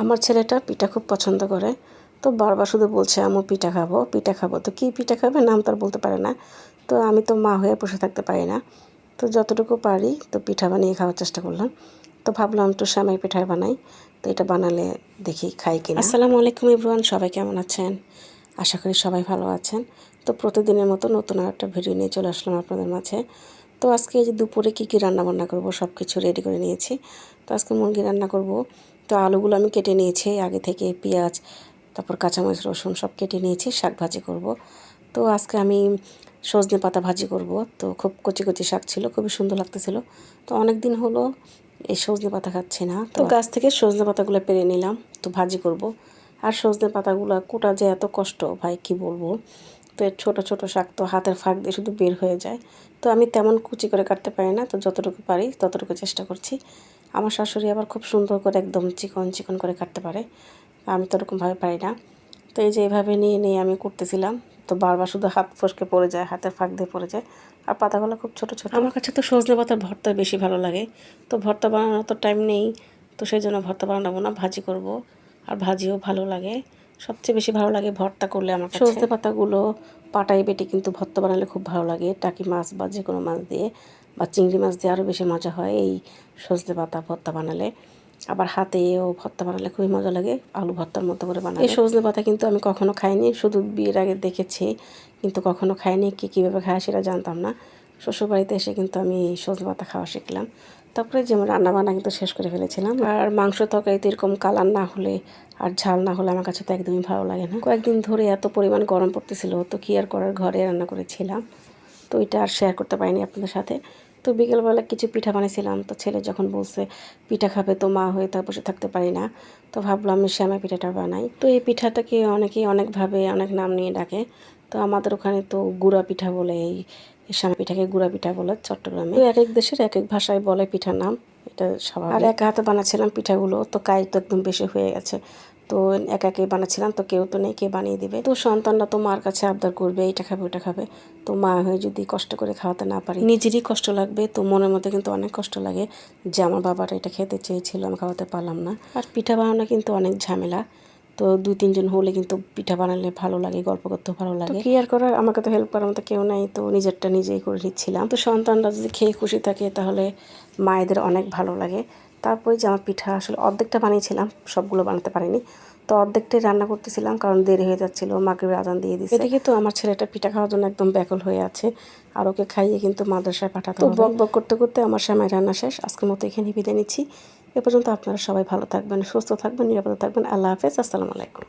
আমার ছেলেটা পিঠা খুব পছন্দ করে, তো বারবার শুধু বলছে, আম্মু, পিঠা খাব পিঠা খাব। তো কী পিঠা খাবে? নাম তার বলতে পারে না। তো আমি তো মা হয়ে বসে থাকতে পারি না। তো যতটুকু পারি, তো পিঠা বানিয়ে খাওয়ার চেষ্টা করলাম। তো ভাবলাম একটু সামাই পিঠাই বানাই, তো এটা বানালে দেখি খাই কিনা আসসালামু আলাইকুম ইব্রান সবাই কেমন আছেন? আশা করি সবাই ভালো আছেন। তো প্রতিদিনের মতো নতুন আর একটা ভিডিও নিয়ে চলে আসলাম আপনাদের মাঝে। তো আজকে এই যে দুপুরে কী কী রান্না বান্না করব সব কিছু রেডি করে নিয়েছি। তো আজকে মুরগি রান্না করব তো আলুগুলো আমি কেটে নিয়েছি, আগে থেকে পেঁয়াজ, তারপর কাঁচামরিচ, রসুন সব কেটে নিয়েছি, শাক ভাজি করব। তো আজকে আমি সজনে পাতা ভাজি করব। তো খুব কচি কচি শাক ছিল, খুবই সুন্দর লাগতেছিল। তো অনেক দিন হলো এই সজনে পাতা খাচ্ছি না। তো গাছ থেকে সজনে পাতাগুলো পেরে নিলাম, তো ভাজি করব। আর সজনে পাতাগুলো কোটা যে এত কষ্ট, ভাই কি বলব? তো ছোটো ছোটো শাক তো হাতের ফাঁক দিয়ে শুধু বের হয়ে যায়। তো আমি তেমন কুচি করে কাটতে পারি না, তো যতটুকু পারি ততটুকু চেষ্টা করছি। আমার শাশুড়ি আবার খুব সুন্দর করে একদম চিকন চিকন করে কাটতে পারে। আমি তো ওরকমভাবে পারি না। তো এই যে এভাবে নিয়ে নিয়ে আমি করতেছিলাম তো বারবার শুধু হাত ফসকে পড়ে যায় হাতের ফাঁক দিয়ে পড়ে যায়। আর পাতাগুলো খুব ছোট ছোট। আমার কাছে তো সজনে পাতার ভর্তা বেশি ভালো লাগে। তো ভর্তা বানানোর তো টাইম নেই। তো সেই জন্য ভর্তা বানাবো না ভাজি করব। আর ভাজিও ভালো লাগে। সবচেয়ে বেশি ভালো লাগে ভর্তা করলে আমার সজনে পাতাগুলো পাটাই বেটে কিন্তু ভর্তা বানালে খুব ভালো লাগে। টাকি মাছ বা যে কোনো মাছ দিয়ে। বা চিংড়ি মাছ দিয়ে আরও বেশি মজা হয় এই সজনে পাতা ভর্তা বানালে। আবার হাতেও ভর্তা বানালে খুবই মজা লাগে, আলু ভর্তার মতো করে বানালে। এই সজনে পাতা কিন্তু আমি কখনো খাইনি, শুধু বিয়ের আগে দেখেছি, কিন্তু কখনো খাইনি, কী কীভাবে খায় সেটা জানতাম না। শ্বশুরবাড়িতে এসে কিন্তু আমি সজনে পাতা খাওয়া শিখলাম। তারপরে যেমন রান্না বান্না কিন্তু শেষ করে ফেলেছিলাম। আর মাংস তরকারিতে এরকম কালার না হলে আর ঝাল না হলে আমার কাছে তো একদমই ভালো লাগে না। কয়েকদিন ধরে এত পরিমাণ গরম পড়তেছিল, তো কি আর করার? ঘরে রান্না করেছিলাম। তো এটা আর শেয়ার করতে পারিনি আপনাদের সাথে। তো বিকেলবেলা কিছু পিঠা বানিয়েছিলাম, তো ছেলে যখন বলছে, পিঠা খাবে তো মা হয়ে তার বসে থাকতে পারি না। তো ভাবলাম শ্যামা পিঠাটা বানাই। তো এই পিঠাটাকে অনেকেই অনেকভাবে অনেক নাম নিয়ে ডাকে। তো আমাদের ওখানে তো গুঁড়া পিঠা বলে, এই শ্যামা পিঠাকে গুঁড়া পিঠা বলে চট্টগ্রামে। এক এক দেশের এক এক ভাষায় বলে পিঠার নাম, এটা স্বাভাবিক। আর এক হাতে বানাচ্ছিলাম পিঠাগুলো, তো কাজ তো একদম বেশি হয়ে গেছে। তো একা একাই বানাচ্ছিলাম তো কেউ তো নেই কে বানিয়ে দিবে? তো সন্তানরা তো মার কাছে আবদার করবে এইটা খাবে ওটা খাবে। তো মা হয়ে যদি কষ্ট করে খাওয়াতে না পারি নিজেরই কষ্ট লাগবে তো মনের মধ্যে কিন্তু অনেক কষ্ট লাগে যে আমার বাবারা এটা খেতে চেয়েছিল আমি খাওয়াতে পারলাম না। আর পিঠা বানানো কিন্তু অনেক ঝামেলা তো দুই তিনজন হলে কিন্তু পিঠা বানালে ভালো লাগে গল্প করতেও ভালো লাগে। কি আর করার? আমাকে তো হেল্প করার মতো কেউ নাই তো নিজেরটা নিজেই করে নিচ্ছিলাম। তো সন্তানরা যদি খেয়ে খুশি থাকে তাহলে মায়েদের অনেক ভালো লাগে। তারপরে যে আমার পিঠা আসলে অর্ধেকটা বানিয়েছিলাম সবগুলো বানাতে পারিনি। তো অর্ধেকটাই রান্না করতেছিলাম কারণ দেরি হয়ে যাচ্ছিল মাগরিবের আজান দিয়ে দিচ্ছে এদিকে তো আমার ছেলেটা পিঠা খাওয়ার জন্য একদম ব্যাকল হয়ে আছে আর ওকে খাইয়ে কিন্তু মাদ্রাসায় পাঠাতো বক বক করতে করতে আমার সময় রান্না শেষ আজকের মতো এখানে বিদায় নিচ্ছি। এ পর্যন্ত আপনারা সবাই ভালো থাকবেন সুস্থ থাকবেন নিরাপদে থাকবেন। আল্লাহ হাফেজ আসসালামু আলাইকুম।